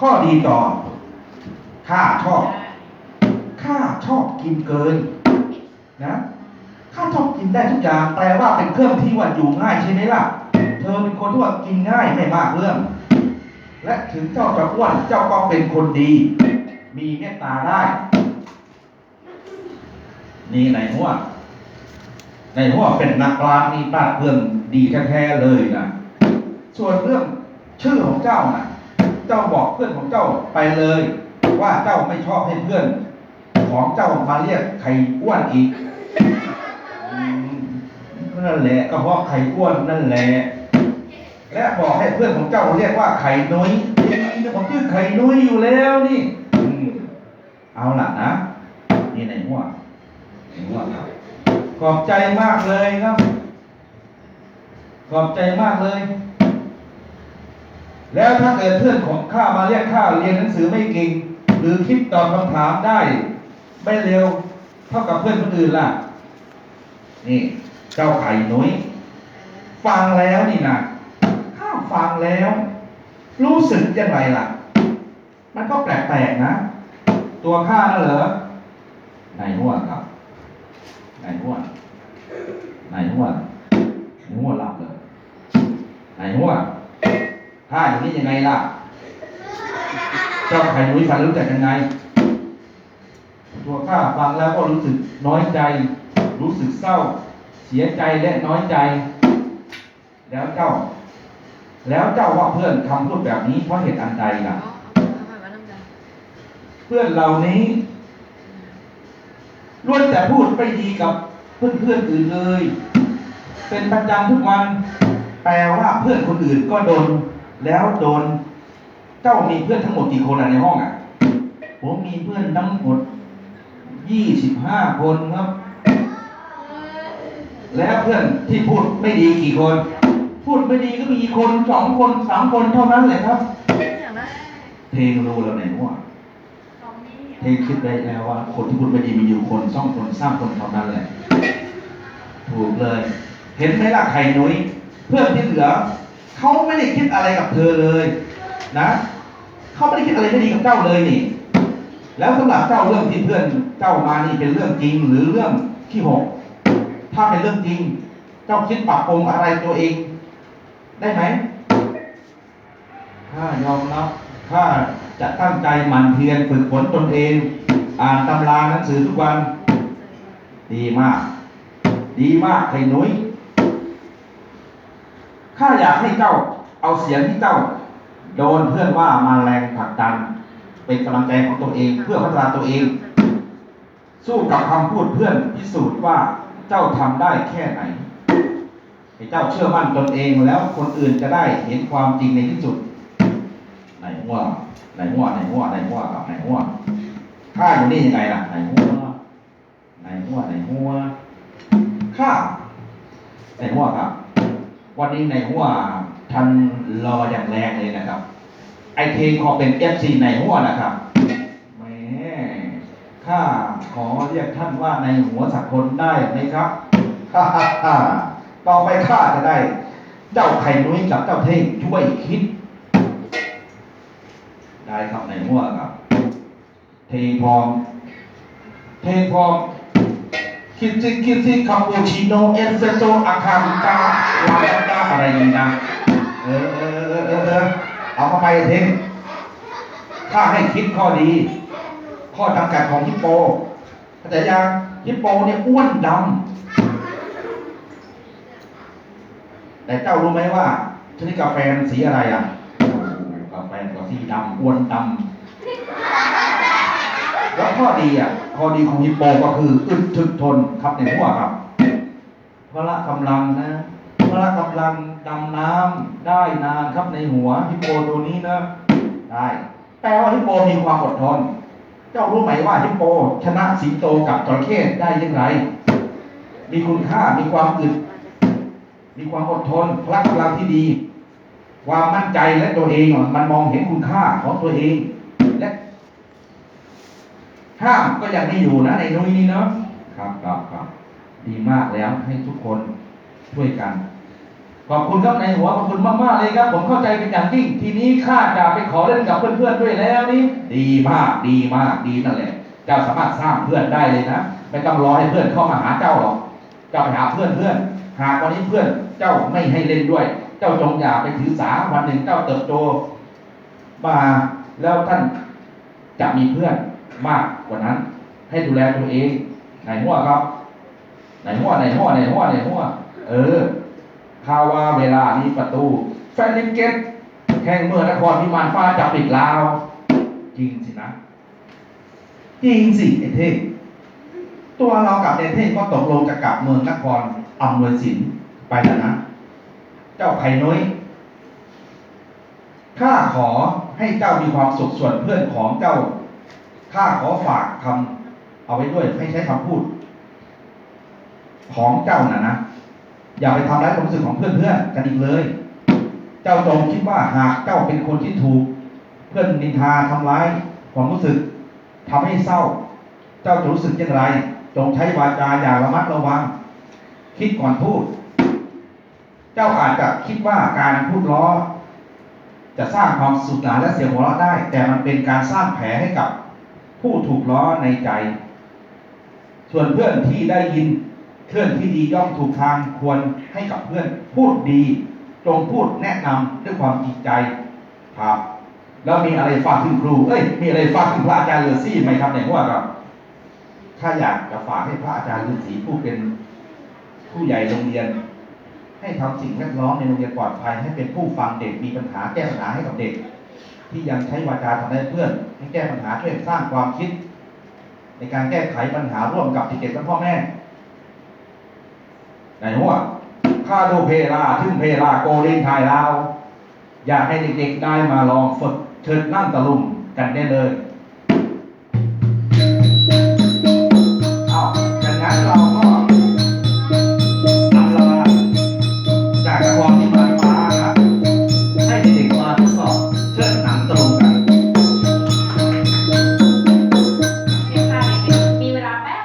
ข้อดีต่อ ข้าชอบ ข้าชอบกินเกิน นะข้าชอบกินได้ทุกอย่างแปลว่าเป็นเครื่องที่ว่าอยู่ง่ายใช่ไหมล่ะ เธอเป็นคนที่ว่ากินง่ายไม่มากเรื่อง และถึงเจ้าจะอ้วนเจ้าก็เป็นคนดี มีเมตตาได้ นี่ในหัวในหัวเป็นนักปราชญ์มีปราชญ์เรื่องดีแท้ๆเลยนะส่วนเรื่องชื่อของเจ้านะ เจ้าบอกเพื่อนของเจ้าไปเลย ว่าเจ้าไม่ชอบให้เพื่อน ของเจ้ามาเรียกไข่อ้วนอีกนั่นแหละก็เพราะไข่อ้วนนั่นแหละและบอกให้เพื่อนของเจ้าเรียกว่าไข่นุ้ยนี่ผมชื่อไข่นุ้ยอยู่แล้วนี่เอาล่ะนะนี่ในหัวในหัวครับขอบใจมากเลยครับ ขอบใจมากเลย แล้วถ้าเกิดเพื่อนของข้ามาเรียกข้าเรียนหนังสือไม่เก่ง หรือคิดตอบคำถามได้ ไม่เร็วเท่ากับเพื่อนคนอื่นล่ะ นี่เจ้าไข่นุ้ยฟังแล้วนี่นะข้าฟังแล้ว รู้สึกยังไงล่ะ มันก็แปลกๆนะ ตัวข้าน่ะเหรอไหนหัวครับไหนหัวไหนหัวไหนหัวหลับเลยไหนหัวี้ยังไงล่ะ เจ้าไข่นุ้ยฟังรู้จักยังไง ตัวข้าฟังแล้วก็รู้สึกน้อยใจ รู้สึกเศร้า เสียใจและน้อยใจ แล้วเจ้า แล้วเจ้าว่าเพื่อนคำพูดแบบนี้เพราะเหตุอันใดล่ะ เพื่อนเหล่านี้ล้วนแต่พูดไม่ดีกับเพื่อนเพื่อนอื่นเลย เป็นประจำทุกวัน แปลว่าเพื่อนคนอื่นก็โดน แล้วโดนเจ้ามีเพื่อนทั้งหมดกี่คนอะในห้องอะ ผมมีเพื่อนทั้งหมดยี่สิบห้าคนครับ แล้วเพื่อนที่พูดไม่ดีกี่คน พูดไม่ดีก็มีคนสองคนสามคนเท่านั้นแหละครับ เพลงรู้แล้วไหนว่าเพลงคิดได้แล้วว่า คนที่พูดไม่ดีมีอยู่คนสองคนสามคนเท่านั้นแหละ ถูกเลย เห็นไหมล่ะไข่นุ้ยเพื่อนที่เหลือ เขาไม่ได้คิดอะไรกับเธอเลยนะเขาไม่ได้คิดอะไรไม่ดีกับเจ้าเลยนี่ แล้วสำหรับเจ้าเรื่องที่เพื่อนเจ้ามานี่เป็นเรื่องจริงหรือเรื่องที่หกถ้าเป็นเรื่องจริง เจ้าคิดปรับปรุงอะไรตัวเอง ได้ไหมข้ายอมรับข้าจะตั้งใจหมั่นเพียรฝึกฝนตนเอง อ่านตำราหนังสือทุกวัน ดีมาก ดีมากไข่นุ้ย ข้าอยากให้เจ้าเอาเสียงที่เจ้า โดนเพื่อนว่ามาแรงผลักดัน เป็นกำลังใจของตัวเองเพื่อพัฒนาตัวเอง สู้กับคำพูดเพื่อนพิสูจน์ว่าเจ้าทำได้แค่ไหนให้เจ้าเชื่อมั่นตนเองแล้วคนอื่นจะได้เห็นความจริงในที่สุดไหนหัวไหนหัวไหนหัวไหนหัวกับไหนหัวข้าอยู่นี่ยังไงล่ะไหนหัวไหนหัวไหนหัวข้าไหนหัวครับ วันนี้ในหัวทันรออย่างแรงเลยนะครับ ไอเทงขอเป็นเอฟซีในหัวนะครับแหมข้าขอเรียกท่านว่าในหัวสักคนได้ไหมครับฮ่าฮ่าฮ่าต่อไปข้าจะได้ เจ้าไข่นุ้ยกับเจ้าเท่งช่วยคิด ได้ครับในหัวครับ เทงพร้อม เทงพร้อมคิดซิคิดซิคาปูชิโนเอสเปรสโซอะคาริกาลา อะไรนี่นะเออเออเออเออเออเอาเข้าไปเทงถ้าให้คิดข้อดี ข้อจำกัดของฮิปโปเข้าใจยังฮิปโปเนี่ยอ้วนดำแต่เจ้ารู้ไหมว่าชนิดกาแฟมันสีอะไรอะกาแฟก็สีดำอ้วนดำแล้วข้อดีอะข้อดีของฮิปโปก็คืออึดถึกทนครับในหัวครับพละกำลังนะ พละกำลังดำน้ำได้นานครับในหัวฮิปโปตัวนี้นะได้แปลว่าฮิปโปมีความอดทน เจ้ารู้ไหมว่าฮิปโป ชนะสิงโตกับจระเข้ได้อยังไงมีคุณค่ามีความอึด มีความอดทนพละกำลังที่ดี ความมั่นใจและตัวเองมันมองเห็นคุณค่าของตัวเองและห้ามก็ยังไม่อยู่นะในนุ้ยนี่เนาะครับครับครับดีมากแล้วให้ทุกคนช่วยกัน ขอบคุณครับในหัวขอบคุณมากๆเลยครับ ผมเข้าใจเป็นอย่างยิ่ง ทีนี้ข้าจะไปขอเล่นกับเพื่อนๆด้วยแล้วนี่ดีมากดีมากดีนั่นแหละเจ้าสามารถสร้างเพื่อนได้เลยนะไม่ต้องรอให้เพื่อนเข้ามาหาเจ้าหรอกเจ้าไปหาเพื่อนเพื่อนหากวันนี้เพื่อนเจ้าไม่ให้เล่นด้วย เจ้าจงอย่าไปถือสาวันหนึ่งเจ้าเติบโตมาแล้วท่านจะมีเพื่อนมากกว่านั้น ให้ดูแลตัวเองไหนหัวครับไหนหัวไหนหัวไหนหัวไหนหัวเออ ข่าวว่าเวลานี้ประตูแฟนลิมเกตแข่งเมื่อนครพิมานฟ้าจับปิดลาวจริงสินะ จริงสิไอเท่งตัวเรากับไอเท่งก็ตกลงจะกลับเมืองนครอำนวยสินไปแล้วนะ เจ้าไผ่น้อยข้าขอให้เจ้ามีความสุขส่วนเพื่อนของเจ้าข้าขอฝากคำเอาไว้ด้วยให้ใช้คำพูด ของเจ้านะนะ อย่าไปทำร้ายความรู้สึกของเพื่อนๆกันอีกเลย เจ้าจงคิดว่าหากเจ้าเป็นคนที่ถูก เพื่อนนินทาทำร้ายความรู้สึกทำให้เศร้า เจ้าจะรู้สึกอย่างไร จงใช้วาจาอย่างระมัดระวัง คิดก่อนพูด เจ้าอาจจะคิดว่าการพูดล้อ จะสร้างความสุขหนานและเสียงหัวเราะได้ แต่มันเป็นการสร้างแผลให้กับผู้ถูกล้อในใจ ส่วนเพื่อนที่ได้ยิน เพื่อนที่ดีย่อมถูกทางควรให้กับเพื่อนพูดดีจงพูดแนะนำด้วยความจริงใจครับ แล้วมีอะไรฝากถึงครูเอ้ยมีอะไรฝากถึงพระอาจารย์ฤาษีไหมครับในหัวครับถ้าอยากจะฝากให้พระอาจารย์ฤาษีผู้เป็นผู้ใหญ่โรงเรียน ให้ทำสิ่งแวดล้อมในโรงเรียนปลอดภัย ให้เป็นผู้ฟังเด็กมีปัญหาแก้ปัญหาให้กับเด็ก ที่ยังใช้วาจาทำให้เพื่อนให้แก้ปัญหาช่วยสร้างความคิด ในการแก้ไขปัญหาร่วมกับเด็กและพ่อแม่ ในหัวข้าดูเพลาทึ่งเพลาโกลินไทยลาว อยากให้เด็กๆได้มาลองฝึกเชิญนั่งตะลุมกันได้เลย